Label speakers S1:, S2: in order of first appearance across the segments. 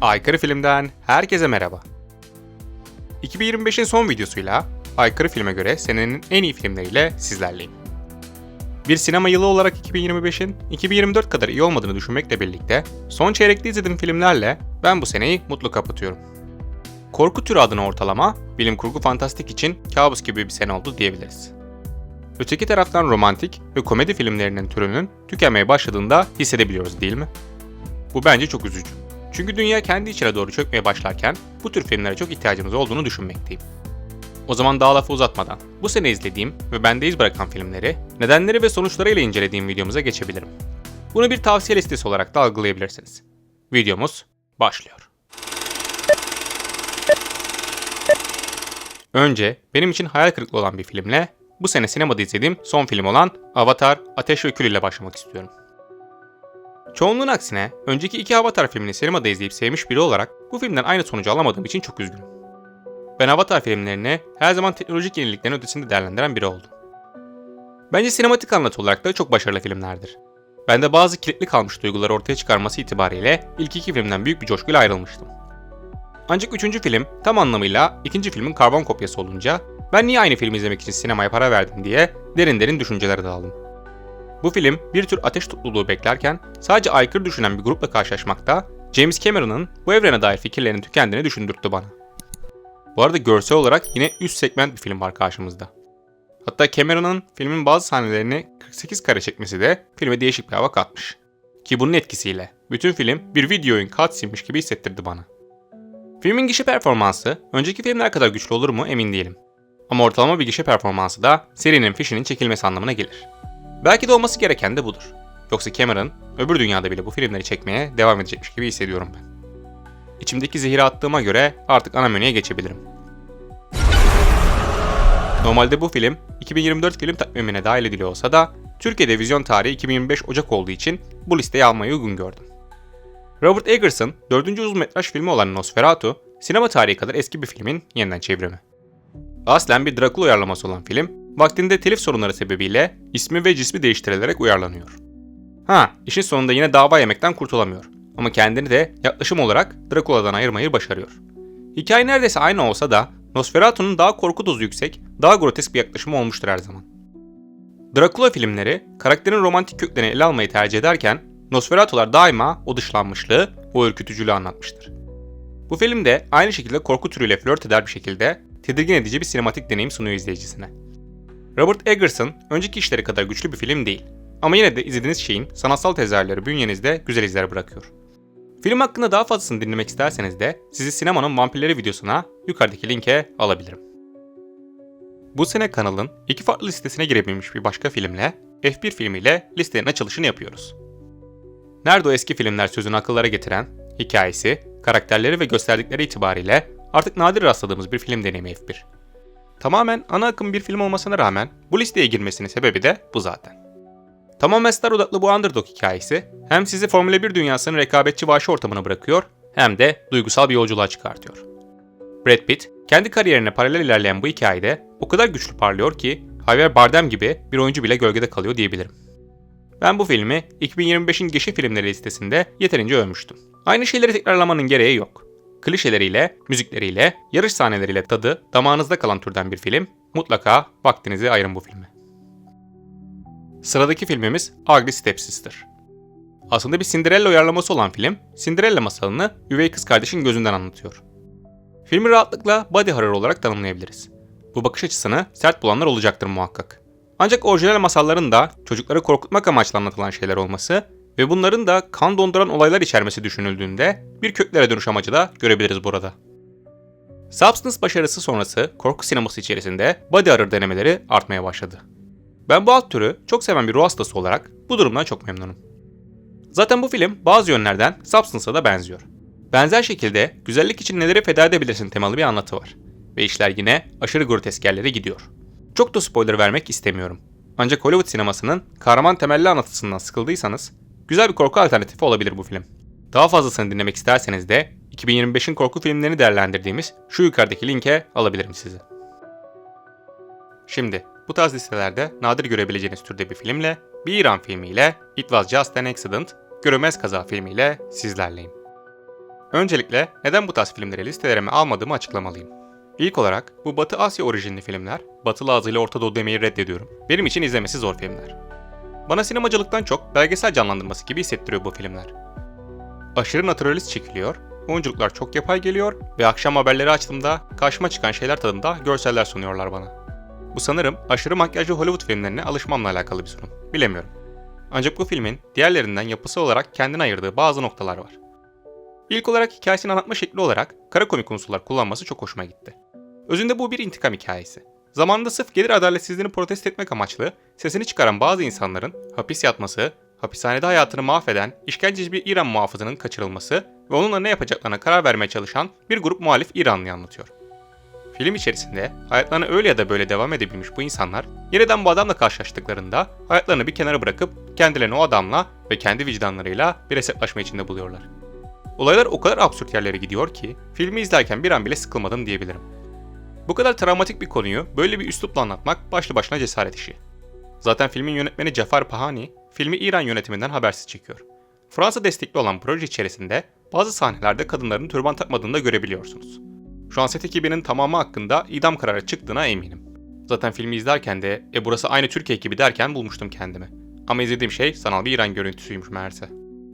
S1: Aykırı Film'den herkese merhaba. 2025'in son videosuyla Aykırı Film'e göre senenin en iyi filmleriyle sizlerleyim. Bir sinema yılı olarak 2025'in 2024 kadar iyi olmadığını düşünmekle birlikte son çeyrekte izlediğim filmlerle ben bu seneyi mutlu kapatıyorum. Korku türü adına ortalama, bilim kurgu fantastik için kabus gibi bir sene oldu diyebiliriz. Öteki taraftan romantik ve komedi filmlerinin türünün tükenmeye başladığında hissedebiliyoruz değil mi? Bu bence çok üzücü. Çünkü dünya kendi içine doğru çökmeye başlarken bu tür filmlere çok ihtiyacımız olduğunu düşünmekteyim. O zaman daha lafı uzatmadan bu sene izlediğim ve bende iz bırakan filmleri, nedenleri ve sonuçlarıyla incelediğim videomuza geçebilirim. Bunu bir tavsiye listesi olarak da algılayabilirsiniz. Videomuz başlıyor. Önce benim için hayal kırıklığı olan bir filmle bu sene sinemada izlediğim son film olan Avatar Ateş ve Kül ile başlamak istiyorum. Çoğunluğun aksine önceki iki Avatar filmini sinemada izleyip sevmiş biri olarak bu filmden aynı sonucu alamadığım için çok üzgünüm. Ben Avatar filmlerini her zaman teknolojik yeniliklerin ötesinde değerlendiren biri oldum. Bence sinematik anlatı olarak da çok başarılı filmlerdir. Ben de bazı kilitli kalmış duyguları ortaya çıkarması itibariyle ilk iki filmden büyük bir coşkuyla ayrılmıştım. Ancak üçüncü film tam anlamıyla ikinci filmin karbon kopyası olunca ben niye aynı filmi izlemek için sinemaya para verdim diye derin derin düşüncelere daldım. Bu film bir tür ateş topluluğu beklerken sadece aykırı düşünen bir grupla karşılaşmakta James Cameron'ın bu evrene dair fikirlerinin tükendiğini düşündürttü bana. Bu arada görsel olarak yine üst segment bir film var karşımızda. Hatta Cameron'ın filmin bazı sahnelerini 48 kare çekmesi de filme değişik bir hava katmış. Ki bunun etkisiyle bütün film bir video oyun cutscene'miş gibi hissettirdi bana. Filmin gişe performansı önceki filmler kadar güçlü olur mu emin değilim. Ama ortalama bir gişe performansı da serinin fişinin çekilmesi anlamına gelir. Belki de olması gereken de budur. Yoksa Cameron öbür dünyada bile bu filmleri çekmeye devam edecekmiş gibi hissediyorum ben. İçimdeki zehiri attığıma göre artık ana menüye geçebilirim. Normalde bu film 2024 film takvimine dahil ediliyor olsa da Türkiye'de vizyon tarihi 2025 Ocak olduğu için bu listeye almayı uygun gördüm. Robert Eggers'ın dördüncü uzun metraj filmi olan Nosferatu, sinema tarihi kadar eski bir filmin yeniden çevrimi. Aslen bir Dracula uyarlaması olan film, vaktinde telif sorunları sebebiyle ismi ve cismi değiştirilerek uyarlanıyor. Ha, işin sonunda yine dava yemekten kurtulamıyor. Ama kendini de yaklaşım olarak Dracula'dan ayırmayı başarıyor. Hikaye neredeyse aynı olsa da Nosferatu'nun daha korku dozu yüksek, daha grotesk bir yaklaşımı olmuştur her zaman. Dracula filmleri karakterin romantik köklerini ele almayı tercih ederken Nosferatu'lar daima o dışlanmışlığı, o ürkütücülüğü anlatmıştır. Bu film de aynı şekilde korku türüyle flört eder bir şekilde tedirgin edici bir sinematik deneyim sunuyor izleyicisine. Robert Eggers'ın önceki işleri kadar güçlü bir film değil. Ama yine de izlediğiniz şeyin sanatsal tezahürleri bünyenizde güzel izler bırakıyor. Film hakkında daha fazlasını dinlemek isterseniz de sizi sinemanın vampirleri videosuna yukarıdaki linke alabilirim. Bu sene kanalın iki farklı listesine girebilmiş bir başka filmle F1 filmiyle listenin açılışını yapıyoruz. Nerede o eski filmler sözünü akıllara getiren, hikayesi, karakterleri ve gösterdikleri itibariyle artık nadir rastladığımız bir film deneyimi F1. Tamamen ana akım bir film olmasına rağmen bu listeye girmesinin sebebi de bu zaten. Tamamen star odaklı bu underdog hikayesi hem sizi Formula 1 dünyasının rekabetçi vahşi ortamına bırakıyor hem de duygusal bir yolculuğa çıkartıyor. Brad Pitt kendi kariyerine paralel ilerleyen bu hikayede o kadar güçlü parlıyor ki Javier Bardem gibi bir oyuncu bile gölgede kalıyor diyebilirim. Ben bu filmi 2025'in gişe filmleri listesinde yeterince övmüştüm. Aynı şeyleri tekrarlamanın gereği yok. Klişeleriyle, müzikleriyle, yarış sahneleriyle tadı damağınızda kalan türden bir film, mutlaka vaktinizi ayırın bu filme. Sıradaki filmimiz Ugly Stepsister. Aslında bir Cinderella uyarlaması olan film, Cinderella masalını üvey kız kardeşin gözünden anlatıyor. Filmi rahatlıkla body horror olarak tanımlayabiliriz. Bu bakış açısını sert bulanlar olacaktır muhakkak. Ancak orijinal masalların da çocukları korkutmak amaçlı anlatılan şeyler olması ve bunların da kan donduran olaylar içermesi düşünüldüğünde bir köklere dönüş amacı da görebiliriz burada. Substance başarısı sonrası korku sineması içerisinde body horror denemeleri artmaya başladı. Ben bu alt türü çok seven bir ruh hastası olarak bu durumdan çok memnunum. Zaten bu film bazı yönlerden Substance'a da benziyor. Benzer şekilde güzellik için neleri feda edebilirsin temalı bir anlatı var. Ve işler yine aşırı grotesk yerlere gidiyor. Çok da spoiler vermek istemiyorum. Ancak Hollywood sinemasının kahraman temelli anlatısından sıkıldıysanız güzel bir korku alternatifi olabilir bu film. Daha fazlasını dinlemek isterseniz de 2025'in korku filmlerini değerlendirdiğimiz şu yukarıdaki linke alabilirim sizi. Şimdi bu tarz listelerde nadir görebileceğiniz türde bir filmle, bir İran filmiyle, It Was Just an Accident, Görünmez Kaza filmiyle sizlerleyim. Öncelikle neden bu tarz filmleri listelerime almadığımı açıklamalıyım. İlk olarak bu Batı Asya orijinli filmler, Batılı ağzıyla Orta Doğu demeyi reddediyorum. Benim için izlemesi zor filmler. Bana sinemacılıktan çok belgesel canlandırması gibi hissettiriyor bu filmler. Aşırı naturalist çekiliyor, oyunculuklar çok yapay geliyor ve akşam haberleri açtığımda karşıma çıkan şeyler tadında görseller sunuyorlar bana. Bu sanırım aşırı makyajlı Hollywood filmlerine alışmamla alakalı bir sorun. Bilemiyorum. Ancak bu filmin diğerlerinden yapısı olarak kendine ayırdığı bazı noktalar var. İlk olarak hikayesini anlatma şekli olarak kara komik unsurlar kullanması çok hoşuma gitti. Özünde bu bir intikam hikayesi. Zamanında sırf gelir adaletsizliğini protesto etmek amaçlı sesini çıkaran bazı insanların hapis yatması, hapishanede hayatını mahveden işkenceci bir İran muhafızının kaçırılması ve onunla ne yapacaklarına karar vermeye çalışan bir grup muhalif İranlıyı anlatıyor. Film içerisinde hayatlarına öyle ya da böyle devam edebilmiş bu insanlar yeniden bu adamla karşılaştıklarında hayatlarını bir kenara bırakıp kendilerini o adamla ve kendi vicdanlarıyla bir hesaplaşma içinde buluyorlar. Olaylar o kadar absürt yerlere gidiyor ki filmi izlerken bir an bile sıkılmadım diyebilirim. Bu kadar travmatik bir konuyu böyle bir üslupla anlatmak başlı başına cesaret işi. Zaten filmin yönetmeni Jafar Pahani, filmi İran yönetiminden habersiz çekiyor. Fransa destekli olan proje içerisinde bazı sahnelerde kadınların türban takmadığını da görebiliyorsunuz. Şu an set ekibinin tamamı hakkında idam kararı çıktığına eminim. Zaten filmi izlerken de e burası aynı Türkiye ekibi derken bulmuştum kendimi. Ama izlediğim şey sanal bir İran görüntüsüymüş meğerse.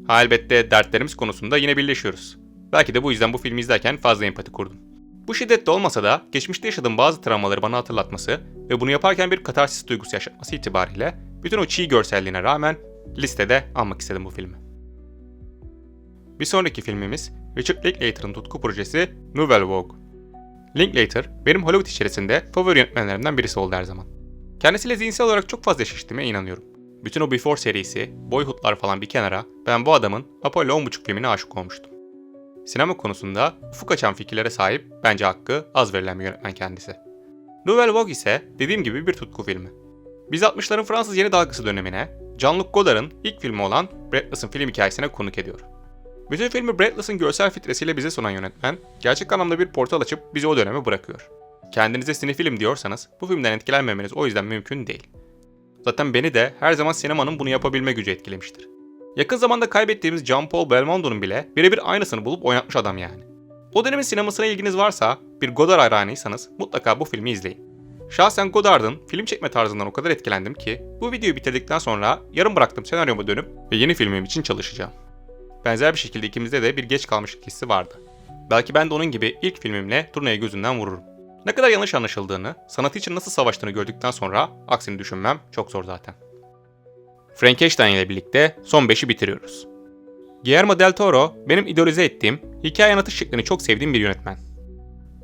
S1: Ha elbette dertlerimiz konusunda yine birleşiyoruz. Belki de bu yüzden bu filmi izlerken fazla empati kurdum. Bu şiddette olmasa da geçmişte yaşadığım bazı travmaları bana hatırlatması ve bunu yaparken bir katarsis duygusu yaşatması itibariyle bütün o çiğ görselliğine rağmen listede almak istedim bu filmi. Bir sonraki filmimiz Richard Linklater'ın tutku projesi Nouvelle Vogue. Linklater benim Hollywood içerisinde favori yönetmenlerimden birisi oldu her zaman. Kendisiyle zihinsel olarak çok fazla eşleştiğime inanıyorum. Bütün o Before serisi, Boyhood'lar falan bir kenara ben bu adamın Apollo 10.5 filmine aşık olmuştum. Sinema konusunda ufuk açan fikirlere sahip bence hakkı az verilen bir yönetmen kendisi. Nouvelle Vogue ise dediğim gibi bir tutku filmi. Biz 60'ların Fransız yeni dalgası dönemine, Jean-Luc Godard'ın ilk filmi olan Breathless'ın film hikayesine konuk ediyor. Bütün filmi Breathless'ın görsel filtresiyle bize sunan yönetmen, gerçek anlamda bir portal açıp bizi o döneme bırakıyor. Kendinize sinefilm diyorsanız bu filmden etkilenmemeniz o yüzden mümkün değil. Zaten beni de her zaman sinemanın bunu yapabilme gücü etkilemiştir. Yakın zamanda kaybettiğimiz Jean-Paul Belmondo'nun bile birebir aynısını bulup oynatmış adam yani. O dönemin sinemasına ilginiz varsa, bir Godard hayranıysanız mutlaka bu filmi izleyin. Şahsen Godard'ın film çekme tarzından o kadar etkilendim ki bu videoyu bitirdikten sonra yarım bıraktım senaryoma dönüp ve yeni filmim için çalışacağım. Benzer bir şekilde ikimizde de bir geç kalmışlık hissi vardı. Belki ben de onun gibi ilk filmimle turnayı gözünden vururum. Ne kadar yanlış anlaşıldığını, sanatı için nasıl savaştığını gördükten sonra aksini düşünmem çok zor zaten. Frankenstein ile birlikte son 5'i bitiriyoruz. Guillermo del Toro benim idolize ettiğim, hikaye anlatış şeklini çok sevdiğim bir yönetmen.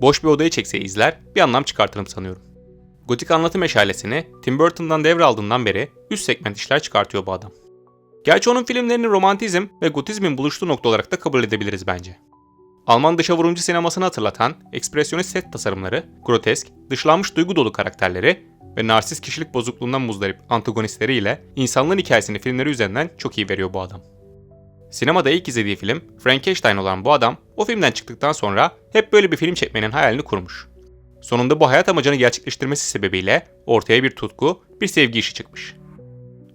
S1: Boş bir odayı çekse izler, bir anlam çıkartırım sanıyorum. Gotik anlatım meşalesini Tim Burton'dan devraldığından beri üst segment işler çıkartıyor bu adam. Gerçi onun filmlerini romantizm ve gotizmin buluştuğu nokta olarak da kabul edebiliriz bence. Alman dışa vurumcu sinemasını hatırlatan ekspresyonist set tasarımları, grotesk, dışlanmış duygu dolu karakterleri ve narsist kişilik bozukluğundan muzdarip antagonistleriyle insanlığın hikayesini filmleri üzerinden çok iyi veriyor bu adam. Sinemada ilk izlediği film Frankenstein olan bu adam o filmden çıktıktan sonra hep böyle bir film çekmenin hayalini kurmuş. Sonunda bu hayat amacını gerçekleştirmesi sebebiyle ortaya bir tutku, bir sevgi işi çıkmış.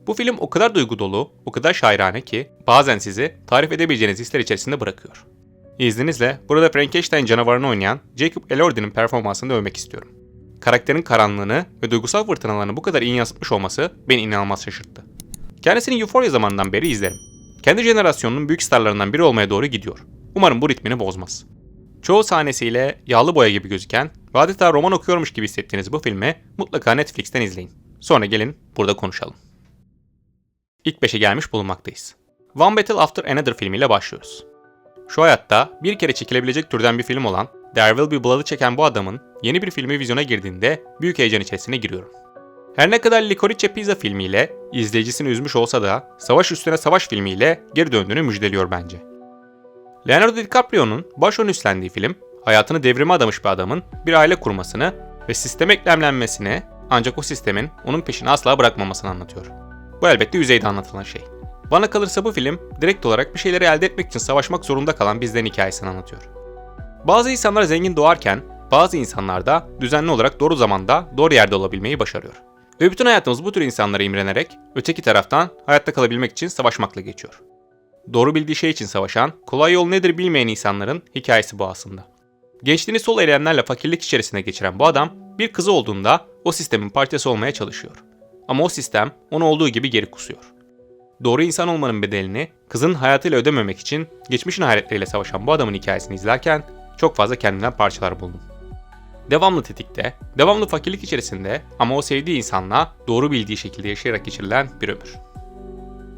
S1: Bu film o kadar duygu dolu, o kadar şairane ki bazen sizi tarif edebileceğiniz hisler içerisinde bırakıyor. İzninizle burada Frankenstein canavarını oynayan Jacob Elordi'nin performansını övmek istiyorum. Karakterin karanlığını ve duygusal fırtınalarını bu kadar iyi yansıtmış olması beni inanılmaz şaşırttı. Kendisini Euphoria zamanından beri izlerim. Kendi jenerasyonunun büyük starlarından biri olmaya doğru gidiyor. Umarım bu ritmini bozmaz. Çoğu sahnesiyle yağlı boya gibi gözüken ve adeta roman okuyormuş gibi hissettiğiniz bu filmi mutlaka Netflix'ten izleyin. Sonra gelin burada konuşalım. İlk 5'e gelmiş bulunmaktayız. One Battle After Another filmiyle başlıyoruz. Şu hayatta bir kere çekilebilecek türden bir film olan There Will Be Blood'ı çeken bu adamın yeni bir filmi vizyona girdiğinde büyük heyecan içerisine giriyorum. Her ne kadar Licorice Pizza filmiyle izleyicisini üzmüş olsa da Savaş Üstüne Savaş filmiyle geri döndüğünü müjdeliyor bence. Leonardo DiCaprio'nun başrolünü üstlendiği film, hayatını devrime adamış bir adamın bir aile kurmasını ve sisteme eklemlenmesini ancak o sistemin onun peşini asla bırakmamasını anlatıyor. Bu elbette yüzeyde anlatılan şey. Bana kalırsa bu film direkt olarak bir şeyleri elde etmek için savaşmak zorunda kalan bizlerin hikayesini anlatıyor. Bazı insanlar zengin doğarken bazı insanlar da düzenli olarak doğru zamanda doğru yerde olabilmeyi başarıyor. Ve bütün hayatımız bu tür insanlara imrenerek öteki taraftan hayatta kalabilmek için savaşmakla geçiyor. Doğru bildiği şey için savaşan, kolay yol nedir bilmeyen insanların hikayesi bu aslında. Gençliğini sol erenlerle fakirlik içerisine geçiren bu adam bir kızı olduğunda o sistemin parçası olmaya çalışıyor. Ama o sistem onu olduğu gibi geri kusuyor. Doğru insan olmanın bedelini kızın hayatıyla ödememek için geçmişin hayretleriyle savaşan bu adamın hikayesini izlerken çok fazla kendimden parçalar buldum. Devamlı tetikte, devamlı fakirlik içerisinde ama o sevdiği insanla doğru bildiği şekilde yaşayarak geçirilen bir ömür.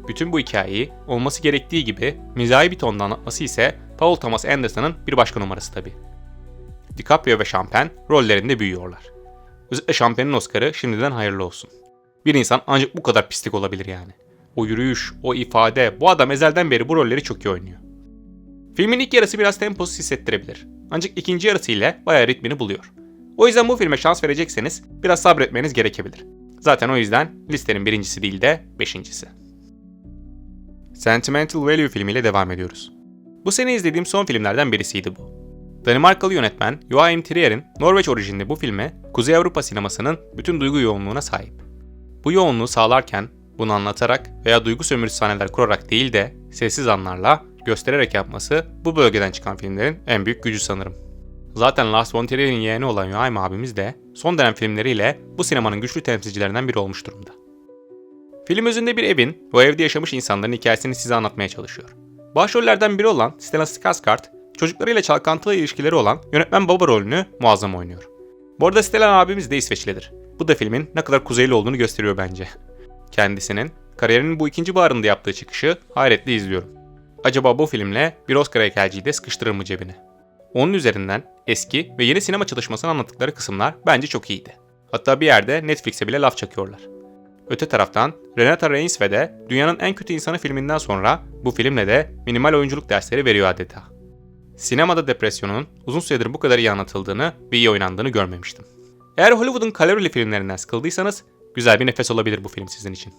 S1: Bütün bu hikayeyi olması gerektiği gibi mizahi bir tonda anlatması ise Paul Thomas Anderson'ın bir başka numarası tabi. DiCaprio ve Champagne rollerinde büyüyorlar. Özellikle Champagne'in Oscar'ı şimdiden hayırlı olsun. Bir insan ancak bu kadar pislik olabilir yani. O yürüyüş, o ifade, bu adam ezelden beri bu rolleri çok iyi oynuyor. Filmin ilk yarısı biraz temposuz hissettirebilir. Ancak ikinci yarısı ile bayağı ritmini buluyor. O yüzden bu filme şans verecekseniz biraz sabretmeniz gerekebilir. Zaten o yüzden listenin birincisi değil de beşincisi. Sentimental Value filmiyle devam ediyoruz. Bu sene izlediğim son filmlerden birisiydi bu. Danimarkalı yönetmen Joachim Trier'in Norveç orijinli bu filme Kuzey Avrupa sinemasının bütün duygu yoğunluğuna sahip. Bu yoğunluğu sağlarken bunu anlatarak veya duygu sömürüsü sahneler kurarak değil de sessiz anlarla göstererek yapması bu bölgeden çıkan filmlerin en büyük gücü sanırım. Zaten Lars von Trier'in yeğeni olan Joachim abimiz de son dönem filmleriyle bu sinemanın güçlü temsilcilerinden biri olmuş durumda. Film özünde bir evin, bu evde yaşamış insanların hikayesini size anlatmaya çalışıyor. Başrollerden biri olan Stellan Skarsgård, çocuklarıyla çalkantılı ilişkileri olan yönetmen baba rolünü muazzam oynuyor. Bu arada Stellan abimiz de İsveçlidir. Bu da filmin ne kadar kuzeyli olduğunu gösteriyor bence. Kendisinin kariyerinin bu ikinci baharında yaptığı çıkışı hayretle izliyorum. Acaba bu filmle bir Oscar heykelciyi de sıkıştırır mı cebine? Onun üzerinden eski ve yeni sinema çalışmasını anlattıkları kısımlar bence çok iyiydi. Hatta bir yerde Netflix'e bile laf çakıyorlar. Öte taraftan Renata Reinsve de dünyanın en kötü insanı filminden sonra bu filmle de minimal oyunculuk dersleri veriyor adeta. Sinemada depresyonun uzun süredir bu kadar iyi anlatıldığını ve iyi oynandığını görmemiştim. Eğer Hollywood'un kalorili filmlerinden sıkıldıysanız güzel bir nefes olabilir bu film sizin için.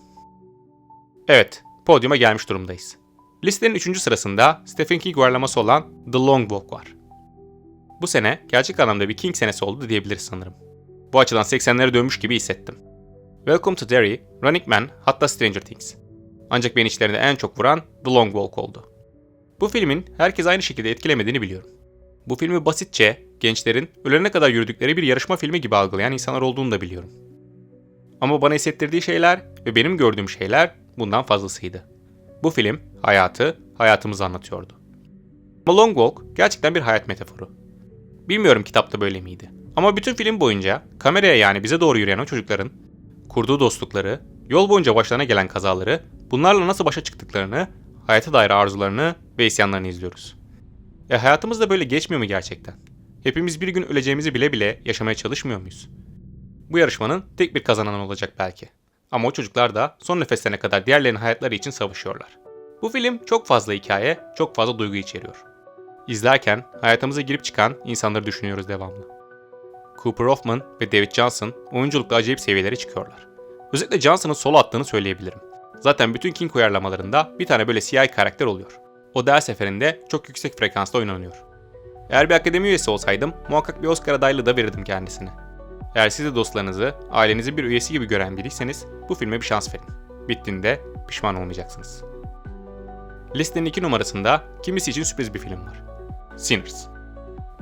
S1: Evet, podyuma gelmiş durumdayız. Listenin 3. sırasında Stephen King uyarlaması olan The Long Walk var. Bu sene gerçek anlamda bir King senesi oldu diyebiliriz sanırım. Bu açıdan 80'lere dönmüş gibi hissettim. Welcome to Derry, Running Man hatta Stranger Things. Ancak beni içlerinde en çok vuran The Long Walk oldu. Bu filmin herkes aynı şekilde etkilemediğini biliyorum. Bu filmi basitçe gençlerin ölene kadar yürüdükleri bir yarışma filmi gibi algılayan insanlar olduğunu da biliyorum. Ama bana hissettirdiği şeyler ve benim gördüğüm şeyler bundan fazlasıydı. Bu film hayatı, hayatımızı anlatıyordu. Ama Long Walk gerçekten bir hayat metaforu. Bilmiyorum kitapta böyle miydi. Ama bütün film boyunca kameraya yani bize doğru yürüyen o çocukların kurduğu dostlukları, yol boyunca başlarına gelen kazaları, bunlarla nasıl başa çıktıklarını, hayata dair arzularını ve isyanlarını izliyoruz. E hayatımız da böyle geçmiyor mu gerçekten? Hepimiz bir gün öleceğimizi bile bile yaşamaya çalışmıyor muyuz? Bu yarışmanın tek bir kazanan olacak belki. Ama o çocuklar da son nefeslerine kadar diğerlerinin hayatları için savaşıyorlar. Bu film çok fazla hikaye, çok fazla duygu içeriyor. İzlerken hayatımıza girip çıkan insanları düşünüyoruz devamlı. Cooper Hoffman ve David Johnson oyunculukta acayip seviyelere çıkıyorlar. Özellikle Johnson'ın solo attığını söyleyebilirim. Zaten bütün King uyarlamalarında bir tane böyle CI karakter oluyor. O da seferinde çok yüksek frekansla oynanıyor. Eğer bir akademi üyesi olsaydım muhakkak bir Oscar adaylığı da verirdim kendisine. Eğer siz de dostlarınızı, ailenizi bir üyesi gibi gören biriyseniz bu filme bir şans verin. Bittiğinde pişman olmayacaksınız. Listenin iki numarasında kimisi için sürpriz bir film var. Sinners.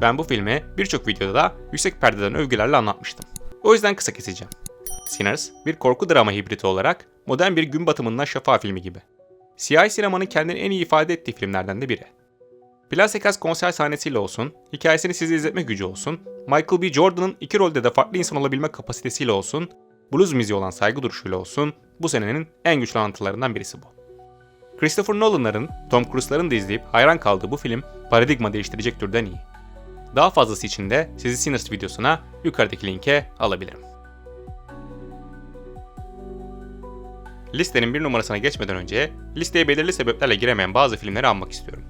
S1: Ben bu filmi birçok videoda da yüksek perdeden övgülerle anlatmıştım. O yüzden kısa keseceğim. Sinners, bir korku drama hibriti olarak modern bir gün batımından şafa filmi gibi. CI sinemanın kendini en iyi ifade ettiği filmlerden de biri. Plasekas konser sahnesiyle olsun, hikayesini size izletme gücü olsun, Michael B. Jordan'ın iki rolde de farklı insan olabilme kapasitesiyle olsun, blues müziği olan saygı duruşuyla olsun, bu senenin en güçlü anlatılarından birisi bu. Christopher Nolan'ların, Tom Cruise'ların da izleyip hayran kaldığı bu film paradigma değiştirecek türden iyi. Daha fazlası için de sizi Sinners videosuna yukarıdaki linke alabilirim. Listenin bir numarasına geçmeden önce listeye belirli sebeplerle giremeyen bazı filmleri anmak istiyorum.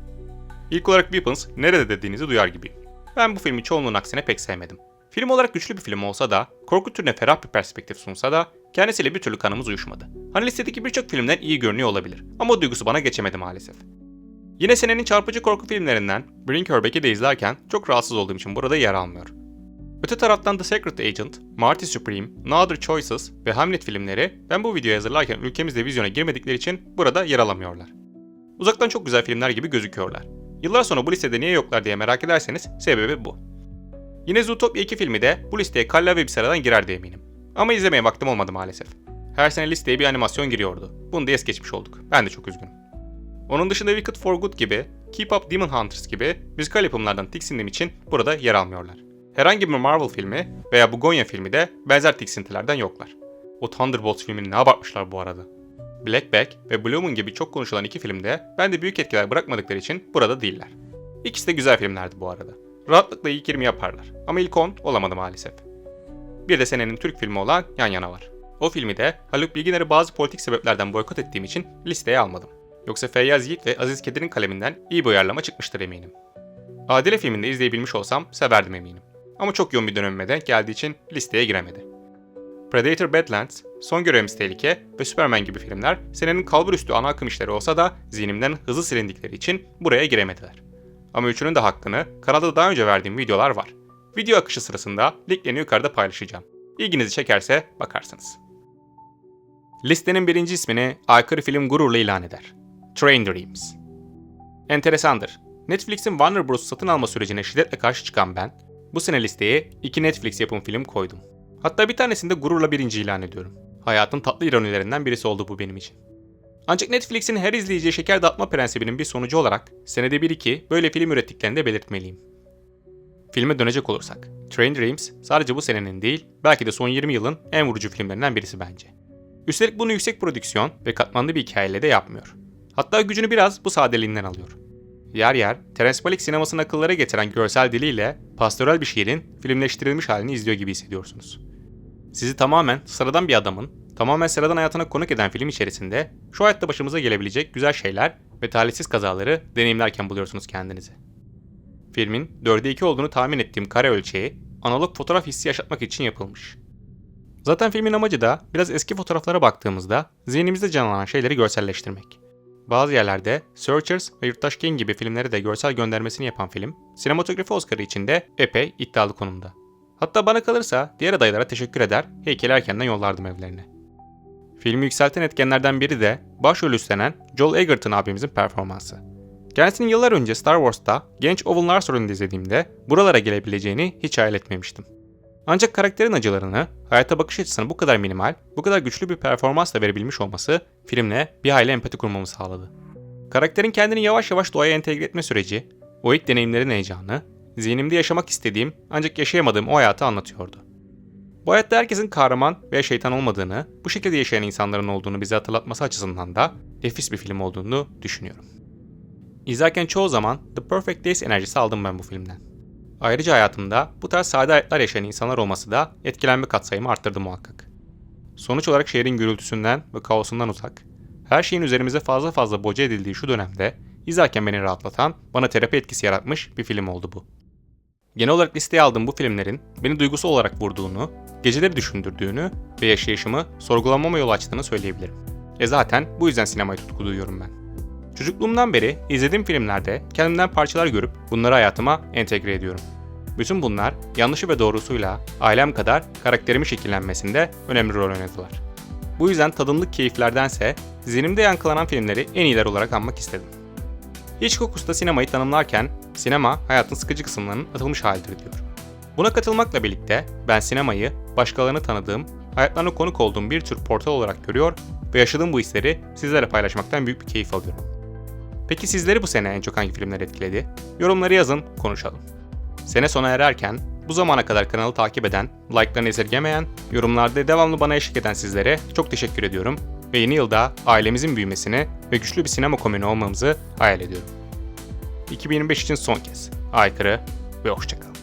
S1: İlk olarak Weapons nerede dediğinizi duyar gibiyim. Ben bu filmi çoğunluğun aksine pek sevmedim. Film olarak güçlü bir film olsa da, korku türüne ferah bir perspektif sunsa da kendisiyle bir türlü kanımız uyuşmadı. Hani listedeki birçok filmden iyi görünüyor olabilir ama o duygusu bana geçemedi maalesef. Yine senenin çarpıcı korku filmlerinden Bring Her Back'i de izlerken çok rahatsız olduğum için burada yer almıyor. Öte taraftan The Secret Agent, Marty Supreme, No Choices ve Hamlet filmleri ben bu videoyu hazırlarken ülkemizde vizyona girmedikleri için burada yer alamıyorlar. Uzaktan çok güzel filmler gibi gözüküyorlar. Yıllar sonra bu listede niye yoklar diye merak ederseniz sebebi bu. Yine Zootopia 2 filmi de bu listeye kalla ve bir sıradan girer diye eminim. Ama izlemeye vaktim olmadı maalesef. Her sene listeye bir animasyon giriyordu. Bunu da es geçmiş olduk. Ben de çok üzgünüm. Onun dışında Wicked for Good gibi, Keep Up Demon Hunters gibi müzikal yapımlardan tiksindiğim için burada yer almıyorlar. Herhangi bir Marvel filmi veya Bugonya filmi de benzer tiksintilerden yoklar. O Thunderbolts filmini ne abartmışlar bu arada. Black Bag ve Blue gibi çok konuşulan iki filmde bende büyük etkiler bırakmadıkları için burada değiller. İkisi de güzel filmlerdi bu arada. Rahatlıkla ilk 20 yaparlar ama ilk 10 olamadı maalesef. Bir de senenin Türk filmi olan Yan Yana var. O filmi de Haluk Bilginer'i bazı politik sebeplerden boykot ettiğim için listeye almadım. Yoksa Feyyaz Yiğit ve Aziz Kedir'in kaleminden iyi bir uyarlama çıkmıştır eminim. Adile filminde izleyebilmiş olsam severdim eminim. Ama çok yoğun bir dönemime denk geldiği için listeye giremedi. Predator Badlands, Son Görevimiz Tehlike ve Superman gibi filmler senenin kalburüstü ana akım işleri olsa da zihnimden hızlı silindikleri için buraya giremediler. Ama üçünün de hakkını kanalda daha önce verdiğim videolar var. Video akışı sırasında linklerini yukarıda paylaşacağım. İlginizi çekerse bakarsınız. Listenin birinci ismini aykırı film gururla ilan eder. Train Dreams. Enteresandır. Netflix'in Warner Bros. satın alma sürecine şiddetle karşı çıkan ben, bu sene listeye iki Netflix yapım film koydum. Hatta bir tanesinde gururla birinci ilan ediyorum. Hayatın tatlı ironilerinden birisi oldu bu benim için. Ancak Netflix'in her izleyiciye şeker dağıtma prensibinin bir sonucu olarak senede bir iki böyle film ürettiklerini de belirtmeliyim. Filme dönecek olursak, Train Dreams sadece bu senenin değil, belki de son 20 yılın en vurucu filmlerinden birisi bence. Üstelik bunu yüksek prodüksiyon ve katmanlı bir hikayeyle de yapmıyor. Hatta gücünü biraz bu sadeliğinden alıyor. Yer yer, Terence Malick sinemasını akıllara getiren görsel diliyle pastörel bir şiirin filmleştirilmiş halini izliyor gibi hissediyorsunuz. Sizi tamamen sıradan bir adamın, tamamen sıradan hayatına konuk eden film içerisinde şu hayatta başımıza gelebilecek güzel şeyler ve talihsiz kazaları deneyimlerken buluyorsunuz kendinizi. Filmin 4'e 2 olduğunu tahmin ettiğim kare ölçeği analog fotoğraf hissi yaşatmak için yapılmış. Zaten filmin amacı da biraz eski fotoğraflara baktığımızda zihnimizde canlanan şeyleri görselleştirmek. Bazı yerlerde Searchers ve Yurttaş King gibi filmlere de görsel göndermesini yapan film, sinematografi Oscar'ı için de epey iddialı konumda. Hatta bana kalırsa diğer adaylara teşekkür eder, heykeli erkenden yollardım evlerine. Filmi yükselten etkenlerden biri de başrol üstlenen Joel Egerton abimizin performansı. Kendisini yıllar önce Star Wars'ta genç Owen Lars rolünde izlediğimde buralara gelebileceğini hiç hayal etmemiştim. Ancak karakterin acılarını, hayata bakış açısını bu kadar minimal, bu kadar güçlü bir performansla verebilmiş olması filmle bir hayli empati kurmamı sağladı. Karakterin kendini yavaş yavaş doğaya entegre etme süreci, o ilk deneyimlerin heyecanı, zihnimde yaşamak istediğim ancak yaşayamadığım o hayatı anlatıyordu. Bu hayatta herkesin kahraman veya şeytan olmadığını, bu şekilde yaşayan insanların olduğunu bize hatırlatması açısından da nefis bir film olduğunu düşünüyorum. İzlerken çoğu zaman The Perfect Days enerjisi aldım ben bu filmden. Ayrıca hayatımda bu tarz sade hayatlar yaşayan insanlar olması da etkilenme katsayımı arttırdı muhakkak. Sonuç olarak şehrin gürültüsünden ve kaosundan uzak, her şeyin üzerimize fazla fazla boca edildiği şu dönemde izlerken beni rahatlatan, bana terapi etkisi yaratmış bir film oldu bu. Genel olarak listeye aldığım bu filmlerin beni duygusal olarak vurduğunu, geceleri düşündürdüğünü ve yaşayışımı sorgulamama yol açtığını söyleyebilirim. E zaten bu yüzden sinemaya tutku duyuyorum ben. Çocukluğumdan beri izlediğim filmlerde kendimden parçalar görüp bunları hayatıma entegre ediyorum. Bütün bunlar yanlışı ve doğrusuyla ailem kadar karakterimin şekillenmesinde önemli rol oynadılar. Bu yüzden tadımlık keyiflerdense zihnimde yankılanan filmleri en iyiler olarak anmak istedim. Hitchcock da sinemayı tanımlarken sinema hayatın sıkıcı kısımlarının atılmış halidir diyor. Buna katılmakla birlikte ben sinemayı başkalarını tanıdığım, hayatlarına konuk olduğum bir tür portal olarak görüyor ve yaşadığım bu hisleri sizlerle paylaşmaktan büyük bir keyif alıyorum. Peki sizleri bu sene en çok hangi filmler etkiledi? Yorumları yazın, konuşalım. Sene sona ererken bu zamana kadar kanalı takip eden, like'larını esirgemeyen, yorumlarda devamlı bana eşlik eden sizlere çok teşekkür ediyorum ve yeni yılda ailemizin büyümesini ve güçlü bir sinema komünü olmamızı hayal ediyorum. 2025 için son kez. Aykırı ve hoşçakalın.